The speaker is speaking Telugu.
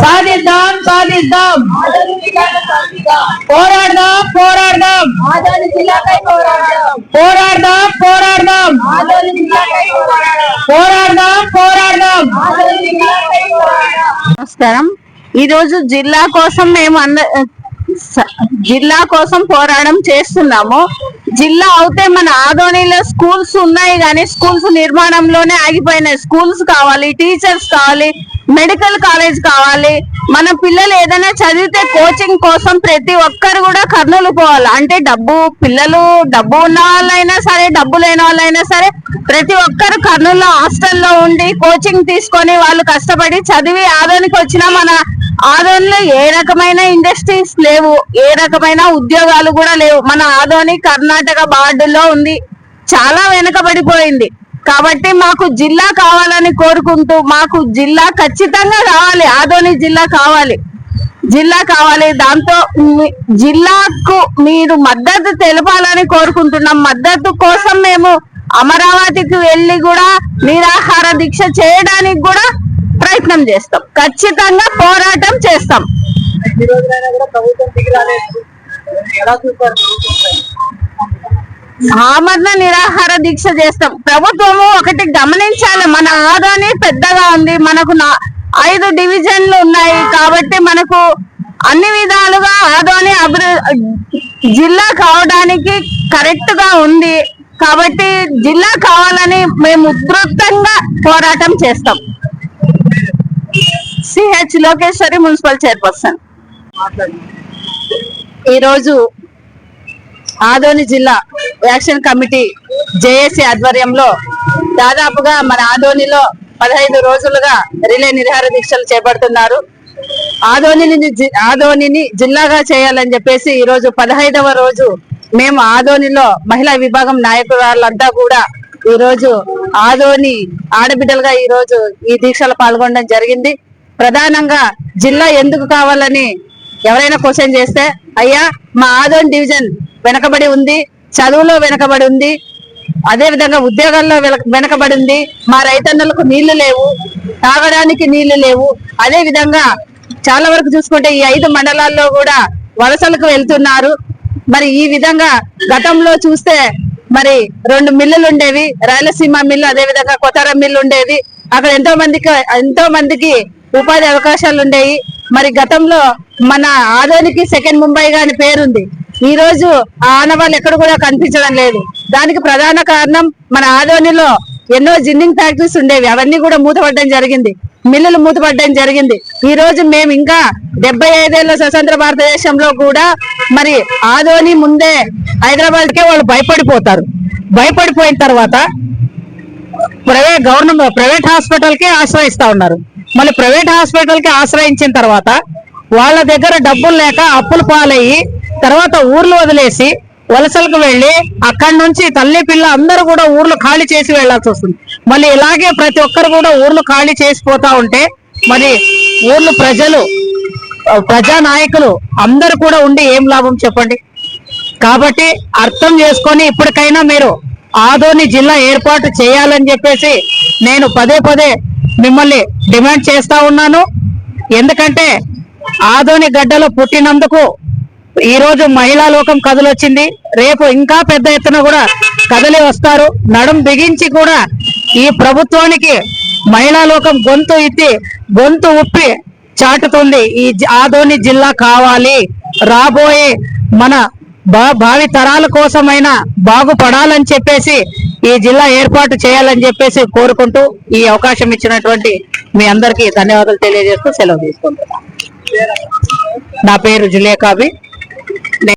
సాధిద్దాం సాధిద్దాం పోరాడదాం పోరాడదాం. పోరాడదాం. పోరాడదాం పోరాడదాం. పోరాడదాం. నమస్కారం. ఈ రోజు జిల్లా కోసం మేము అంద జిల్లా కోసం పోరాటం చేస్తున్నాము. జిల్లా అవుతే మన ఆదోనిలో స్కూల్స్ ఉన్నాయి కానీ స్కూల్స్ నిర్మాణంలోనే ఆగిపోయినాయి. స్కూల్స్ కావాలి టీచర్స్ కావాలి మెడికల్ కాలేజ్ కావాలి. మన పిల్లలు ఏదైనా చదివితే కోచింగ్ కోసం ప్రతి ఒక్కరు కూడా కర్నూలు పోవాలి. అంటే డబ్బు పిల్లలు డబ్బు ఉన్న వాళ్ళైనా సరే డబ్బు లేని వాళ్ళైనా సరే ప్రతి ఒక్కరు కర్నూలులో హాస్టల్లో ఉండి కోచింగ్ తీసుకొని వాళ్ళు కష్టపడి చదివి ఆదోనికి వచ్చిన మన ఆదోనిలో ఏ రకమైన ఇండస్ట్రీస్ లేవు. ఏ రకమైన ఉద్యోగాలు కూడా లేవు. మన ఆదోని కర్ణాటక బార్డులో ఉంది. చాలా వెనుకబడిపోయింది. కాబట్టి మాకు జిల్లా కావాలని కోరుకుంటూ మాకు జిల్లా ఖచ్చితంగా రావాలి ఆదోని జిల్లా కావాలి. జిల్లా కావాలి దాంతో మీ- జిల్లాకు మీరు మద్దతు తెలపాలని కోరుకుంటున్నాం. మద్దతు కోసం మేము అమరావతికి వెళ్ళి కూడా నిరాహార దీక్ష చేయడానికి కూడా ప్రయత్నం చేస్తాం. ఖచ్చితంగా పోరాటం చేస్తాం. ఆమరణ నిరాహార దీక్ష చేస్తాం. ప్రభుత్వము ఒకటి గమనించాలి. మన ఆదాని పెద్దగా ఉంది. మనకు ఐదు డివిజన్లు ఉన్నాయి కాబట్టి మనకు అన్ని విధాలుగా ఆదోని అభివృద్ధి జిల్లా కావడానికి కరెక్ట్గా ఉంది. కాబట్టి జిల్లా కావాలని మేము ఉధృతంగా పోరాటం చేస్తాం. CH Lokeshwari municipal chairperson. ఈ రోజు ఆదోని జిల్లా యాక్షన్ కమిటీ జేఏసీ ఆధ్వర్యంలో దాదాపుగా మన ఆదోనిలో పదహైదు రోజులుగా రిలే నిరహార దీక్షలు చేపడుతున్నారు. ఆదోనిని జి- ఆదోనిని జిల్లాగా చేయాలని చెప్పేసి ఈ రోజు పదహైదవ రోజు మేము ఆదోనిలో మహిళా విభాగం నాయకురాళ్ళంతా కూడా ఈ రోజు ఆదోని ఆడబిడ్డలుగా ఈ రోజు ఈ దీక్షలో పాల్గొనడం జరిగింది. ప్రధానంగా జిల్లా ఎందుకు కావాలని ఎవరైనా క్వశ్చన్ చేస్తే అయ్యా మా ఆదోన్ డివిజన్ వెనకబడి ఉంది చదువులో వెనకబడి ఉంది అదే విధంగా ఉద్యోగాల్లో వెనక- వెనకబడి ఉంది. మా రైతన్నలకు నీళ్ళు లేవు తాగడానికి నీళ్ళు లేవు. అదే విధంగా చాలా వరకు చూసుకుంటే ఈ ఐదు మండలాల్లో కూడా వలసలకు వెళ్తున్నారు. మరి ఈ విధంగా గతంలో చూస్తే మరి రెండు మిల్లులు ఉండేవి రాయలసీమ మిల్లు అదే విధంగా కొత్తారం మిల్లు ఉండేవి. అక్కడ ఎంతో మందికి ఎంతో మందికి ఉపాధి అవకాశాలు ఉండేవి. మరి గతంలో మన ఆదోనికి సెకండ్ ముంబై అని పేరుంది. ఈ రోజు ఆ ఆనవాళ్ళు ఎక్కడ కూడా కనిపించడం లేదు. దానికి ప్రధాన కారణం మన ఆదోనిలో ఎన్నో జిన్నింగ్ ఫ్యాక్టరీస్ ఉండేవి. అవన్నీ కూడా మూతపడడం జరిగింది. మిల్లులు మూతపడడం జరిగింది. ఈ రోజు మేము ఇంకా డెబ్బై ఐదేళ్ళ స్వతంత్ర భారతదేశంలో కూడా మరి ఆదోని ముందే హైదరాబాద్ కే వాళ్ళు భయపడిపోతారు. భయపడిపోయిన తర్వాత ప్రైవేట్ గవర్నమెంట్ ప్రైవేట్ హాస్పిటల్కి ఆశ్రయిస్తా ఉన్నారు. మళ్ళీ ప్రైవేట్ హాస్పిటల్కి ఆశ్రయించిన తర్వాత వాళ్ళ దగ్గర డబ్బులు లేక అప్పులు పాలయ్యి తర్వాత ఊర్లు వదిలేసి వలసలకు వెళ్ళి అక్కడి నుంచి తల్లి పిల్ల అందరూ కూడా ఊర్లు ఖాళీ చేసి వెళ్ళాల్సి వస్తుంది. మళ్ళీ ఇలాగే ప్రతి ఒక్కరు కూడా ఊర్లు ఖాళీ చేసిపోతా ఉంటే మరి ఊర్లు ప్రజలు ప్రజా నాయకులు అందరు కూడా ఉండి ఏం లాభం చెప్పండి? కాబట్టి అర్థం చేసుకొని ఇప్పటికైనా మీరు ఆదోని జిల్లా ఏర్పాటు చేయాలని చెప్పేసి నేను పదే పదే మిమ్మల్ని డిమాండ్ చేస్తా ఉన్నాను. ఎందుకంటే ఆదోని గడ్డలో పుట్టినందుకు ఈ రోజు మహిళా లోకం కదలొచ్చింది రేపు ఇంకా పెద్ద ఎత్తున కూడా కథలే వస్తారు. నడుం బిగించి కూడా ఈ ప్రభుత్వానికి మహిళా లోకం గొంతు ఇచ్చి గొంతు ఉప్పి చాటుతుంది. ఈ ఆధోని ఆదోని జిల్లా కావాలి. రాబోయే మన భావి తరాల కోసమైనా బాగుపడాలని చెప్పేసి ఈ జిల్లా ఏర్పాటు చేయాలని చెప్పేసి కోరుకుంటూ ఈ అవకాశం ఇచ్చినటువంటి మీ అందరికీ ధన్యవాదాలు తెలియజేస్తూ సెలవు తీసుకుంటున్నాను. నా పేరు జులేకాబి